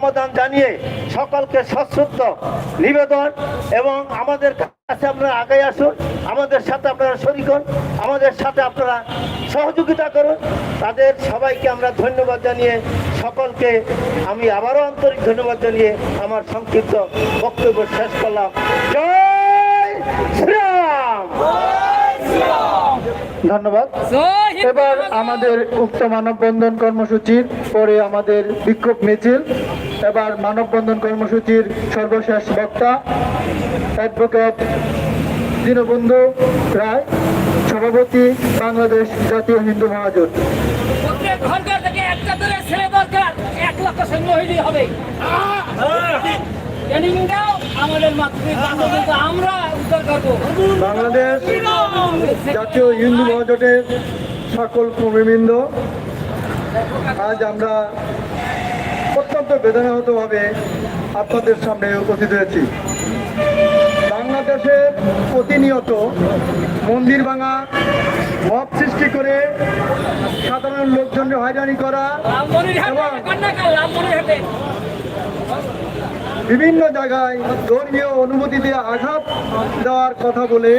সমাধান জানিয়ে সকলকে সশ্রদ্ধ নিবেদন এবং আমাদের কাছে আপনারা আগে আসুন, আমাদের সাথে আপনারা শরিক হন, আমাদের সাথে আপনারা সহযোগিতা করুন। তাদের সবাইকে আমরা ধন্যবাদ জানিয়ে সকলকে আমি আবারও আন্তরিক ধন্যবাদ জানিয়ে আমার সংক্ষিপ্ত বক্তব্য শেষ করলাম। জয় শ্রীরাম! ধন্যবাদ। এবার আমাদের উক্ত মানববন্ধন কর্মসূচির পরে আমাদের বিক্ষোভ মিছিল। এবার মানববন্ধন কর্মসূচির সর্বশেষ বক্তা অ্যাডভোকেট দীনবন্ধু রায় সভাপতি বাংলাদেশ জাতীয় হিন্দু মহাজোট। প্রত্যেক ঘর ঘর থেকে একটা করে ছেলে দরকার। এক লক্ষ সৈন্য হইলেই হবে। বাংলাদেশ জাতীয় হিন্দু মহাজোটের সকল কর্মীবৃন্দ, আজ আমরা অত্যন্ত বেদনাহতভাবে আপনাদের সামনে উপস্থিত হয়েছি। বাংলাদেশে প্রতিনিয়ত মন্দির ভাঙা, মব সৃষ্টি করে সাধারণ লোকজনকে হয়রানি করা এবং বিভিন্ন জায়গায় ধর্মীয় অনুভূতিতে আঘাত দেওয়ার কথা বলে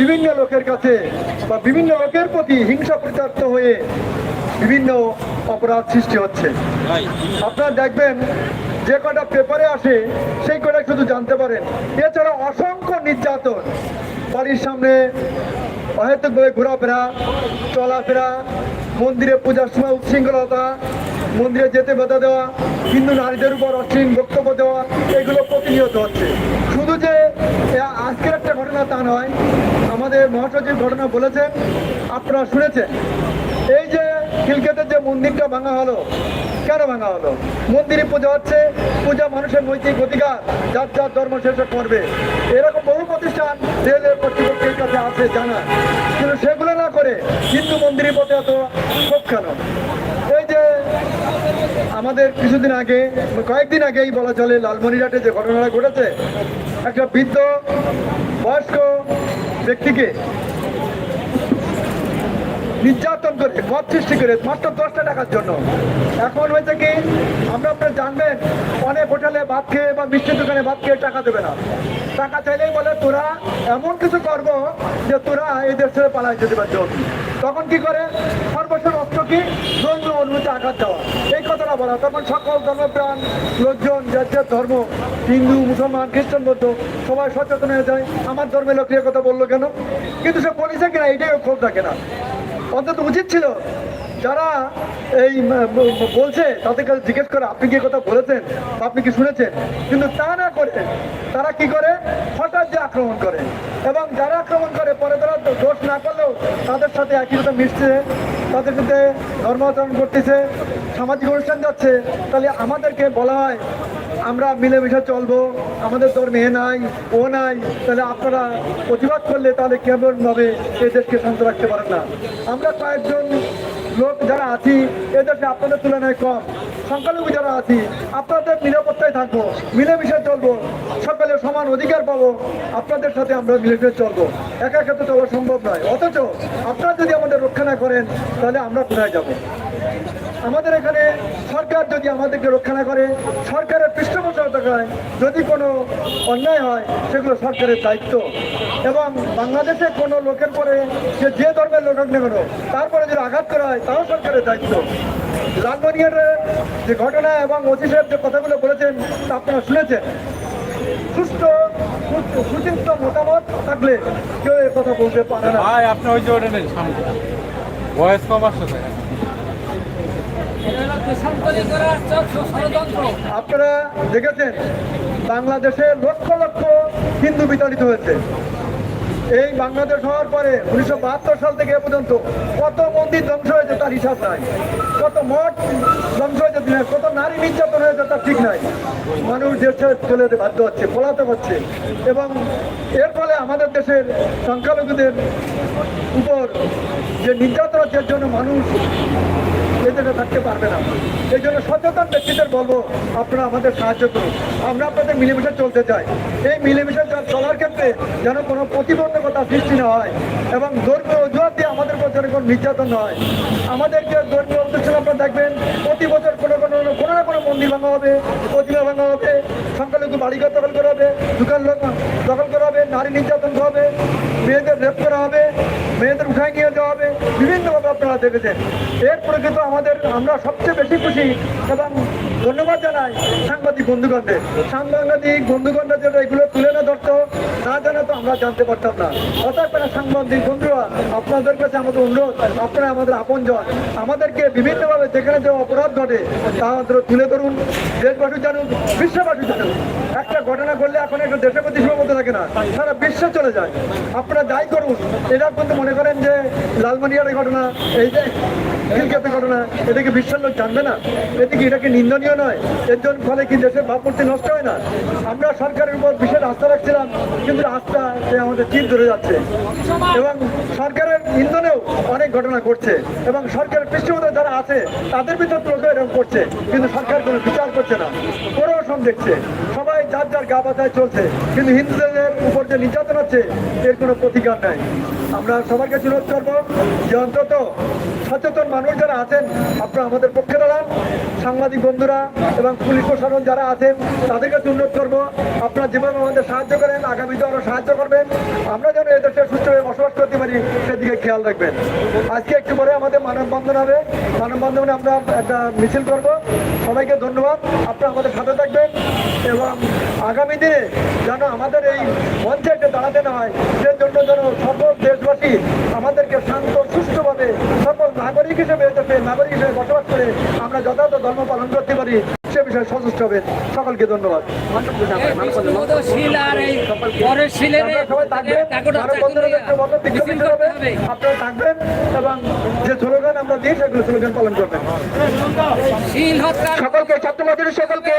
বিভিন্ন লোকের কাছে বা বিভিন্ন লোকের প্রতি হিংসা প্রচারিত হয়ে বিভিন্ন অপরাধ সৃষ্টি হচ্ছে। আপনারা দেখবেন, যে কটা পেপারে আসে, সেই কটা শুধু জানতে পারেন। এছাড়া অসংখ্য নির্যাতন। বাড়ির সামনে অহেতুকভাবে ঘোরাফেরা, চলাফেরা মন্দিরে পূজার সময় উচ্ছৃঙ্খলতা মন্দিরে যেতে বাধা দেওয়া, হিন্দু নারীদের উপর অশ্লীল বক্তব্য দেওয়া, এগুলো প্রতিনিয়ত হচ্ছে। শুধু যে আজকের একটা ঘটনা তা নয়, আমাদের মহাসচিব ঘটনা বলেছেন, আপনারা শুনেছেন। এই যে খিলকেতের যে মন্দিরটা ভাঙা হলো, কেন ভাঙা হলো? মন্দিরে পূজা হচ্ছে, পূজা মানুষের নৈতিক অধিকার, যার যার ধর্ম শেষে করবে। এরকম বহু প্রতিষ্ঠান রেলের কর্তৃপক্ষের কাছে আছে জানা। কিন্তু সেগুলো না করে হিন্দু মন্দিরের প্রতি এত ক্ষোভ কেন? এই যে আমাদের কিছুদিন আগে, কয়েকদিন আগেই বলা চলে, লালমনিরহাটে যে ঘটনাটা ঘটেছে, একটা বৃদ্ধ বয়স্ক ব্যক্তিকে নির্যাতন করে মত সৃষ্টি করে, মাত্র দশটা টাকার জন্য। এখন হয়েছে কি, আমরা আপনারা জানবেন, অনেক হোটেলে ভাত খেয়ে বা মিষ্টির দোকানে ভাত খেয়ে টাকা দেবে না। টাকা চাইলেই বলে, তোরা এমন কিছু করব যে তোরা এই দেশ ছেড়ে পালাই যেতে পারছ। তখন কি করে? সর্বশেষ অস্ত্র কি? ধর্মীয় অনুভূতি আঘাত দেওয়া। এই কথাটা বলা। তখন সকল ধর্মপ্রাণ, লোকজন যার যার ধর্ম, হিন্দু, মুসলমান, খ্রিস্টান, বৌদ্ধ, সবাই সচেতন হয়ে যায়। আমার ধর্মের লোক এ কথা বলল কেন? কিন্তু সে বলেছে কিনা? এটাই খোঁজ রাখে না। অন্তত উচিত ছিল যারা এই বলছে তাদের কাছে জিজ্ঞেস করে, আপনি কি কথা বলেছেন? আপনি কি শুনেছেন? কিন্তু তা না করে তারা কি করে? হঠাৎ যে আক্রমণ করে। এবং যারা আক্রমণ করে, পরে তারা দোষ না করলেও তাদের সাথে একই সাথে মিশছে, তাদের সাথে ধর্মাচরণ করতেছে, সামাজিক অনুষ্ঠান যাচ্ছে। তাহলে আমাদেরকে বলা হয় আমরা মিলেমিশে চলবো। আমাদের ধর্মে এ নাই, ও নাই, তাহলে আপনারা প্রতিবাদ করলে তাহলে কেমন ভাবে এই দেশকে শান্ত রাখতে পারেন না? আমরা কয়েকজন লোক যারা আছি, এ দেশে আপনাদের তুলনায় কম। সংখ্যালঘু যারা আছি, আপনাদের নিরাপত্তায় থাকব, মিলেমিশে চলবো, সকলে সমান অধিকার পাবো, আপনাদের সাথে আমরা মিলেমিশে চলবো। একা তো চলা সম্ভব নয়। অথচ আপনারা যদি আমাদের রক্ষা না করেন, তাহলে আমরা কোথায় যাব? আমাদের এখানে সরকার যদি আমাদেরকে রক্ষা না করে, সরকারের পৃষ্ঠপোষকতা করে যদি কোনো অন্যায় হয়, সেগুলো সরকারের দায়িত্ব। এবং বাংলাদেশে কোনো লোকের পরে সে যে ধর্মের লোক না কেন তারপরে যদি আঘাত করা হয়, তাও সরকারের দায়িত্ব। লালমনিয়ার যে ঘটনা এবং ওসি সাহেব যে কথাগুলো বলেছেন, তা আপনারা শুনেছেন? সুস্থ সুচিন্ত মতামত থাকলে কেউ কথা বলতে পারে না। ভাই, আপনি ওই যে ওটা নেন, সামনে। বয়স কম আসছে তো। এটা হলো দেশান্তরী করার চক্র ষড়যন্ত্র আপনারা দেখেছেন বাংলাদেশে লক্ষ লক্ষ হিন্দু বিতাড়িত হয়েছে। এই বাংলাদেশ হওয়ার পরে উনিশশো বাহাত্তর সাল থেকে এ পর্যন্ত কত মন্দির ধ্বংস হয়েছে তার হিসাব নাই। কত মঠ ধ্বংস হয়েছে কত নারী নির্যাতন হয়েছে তার ঠিক নাই। মানুষ দেশ চলে যেতে বাধ্য হচ্ছে পলাতে হচ্ছে এবং এর ফলে আমাদের দেশের সংখ্যালঘুদের উপর যে নির্যাতন হচ্ছে জন্য মানুষ এদেশে থাকতে পারবে না। এই জন্য সচেতন ব্যক্তিদের বলব, আপনারা আমাদের সাহায্য করুন। আমরা আপনাদের মিলেমিশে চলতে চাই। এই মিলেমিশে চলার ক্ষেত্রে যেন কোনো প্রতিবন্ধকতা সৃষ্টি না হয় এবং ধর্মীয় অজুহাত দিয়ে আমাদের যেন কোনো নির্যাতন হয়। আমাদের যে ধর্মীয় অনুষ্ঠান আপনারা দেখবেন, প্রতি বছর কোনো কোনো কোনো না কোনো মন্দির ভাঙা হবে, প্রতিমা ভাঙা হবে, সংখ্যালঘু বাড়িঘর দখল করা হবে, দোকান দখল করা হবে, নারী নির্যাতন হবে, মেয়েদের রেপ করা হবে, মেয়েদের উঠায় নিয়ে যাওয়া হবে, বিভিন্নভাবে আপনারা দেখেছেন। এরপরে কিন্তু আমাদের, আমরা সবচেয়ে বেশি খুশি এবং ধন্যবাদ জানাই সাংবাদিক বন্ধুগণদের সাংবাদিক বন্ধুগণরা যেটা এগুলো তুলে না ধরতো, না জানা তো আমরা জানতে পারতাম না। অর্থাৎ সাংবাদিক বন্ধুরা, আপনাদের কাছে আমাদের অনুরোধ, আপনারা আমাদের আপনজন। আমাদেরকে বিভিন্নভাবে যেখানে যে অপরাধ ঘটে, তা আমাদের তুলে ধরুন, দেশবাসী জানুন বিশ্ববাসী জানুন একটা ঘটনা ঘটলে এখন একটু দেশের প্রতি সীমাবদ্ধ থাকে না, সারা বিশ্বে চলে যায়। আপনারা যাই করুন এটা কিন্তু মনে করেন যে লালমানিয়ার ঘটনা, এই যে খিলক্ষেতের ঘটনা এটা কি বিশ্বের লোক জানবে না? এটা কি, এটা নিন্দনীয় নয়? এর জন্য ফলে কি দেশের ভাবমূর্তি নষ্ট হয় না? আমরা সরকারের উপর বিশেষ আস্থা রাখছিলাম, কিন্তু আস্থা সে আমাদের চির ধরে যাচ্ছে। এবং সরকারের ইন্ধনেও অনেক ঘটনা ঘটছে। এবং সরকারের পৃষ্ঠপোষক যারা আছে, তাদের ভিতর লোক এরকম করছে। কিন্তু সরকার কোনো বিচার করছে না। প্রশাসন দেখছে। সবাই যার যার গা বাঁচায় চলছে, কিন্তু হিন্দুদের উপর যে নির্যাতন হচ্ছে, এর কোনো প্রতিকার নাই। আমরা সবার কাছে অনুরোধ করব, যে অন্তত সচেতন মানুষ যারা আছেন, আপনারা আমাদের পক্ষে দাঁড়ান। সাংবাদিক বন্ধুরা এবং পুলিশ প্রশাসন যারা আছেন তাদের কাছে অনুরোধ করব, আপনারা যেভাবে আমাদের সাহায্য করেন আগামীতে আরও সাহায্য করবেন। আমরা যেন এদেশে সুস্থভাবে বসবাস করতে পারি, সেদিকে খেয়াল রাখবেন। আজকে একটু পরে আমাদের মানববন্ধন হবে। মানববন্ধনে আমরা একটা মিছিল করব। সবাইকে ধন্যবাদ। আপনারা আমাদের সাথে থাকবেন এবং আগামী দিনে যেন আমাদের এই মঞ্চে দাঁড়াতে না হয় সেজন্য যেন সকল দেশবাসী আমাদেরকে শান্ত, সুষ্ঠুভাবে সকল নাগরিক হিসেবে, এদেশে নাগরিক হিসেবে বসবাস করে আমরা যথাযথ ধর্ম পালন করতে পারি সকলকে ধন্যবাদ। সকলকে ছাত্রবাদীর সকলকে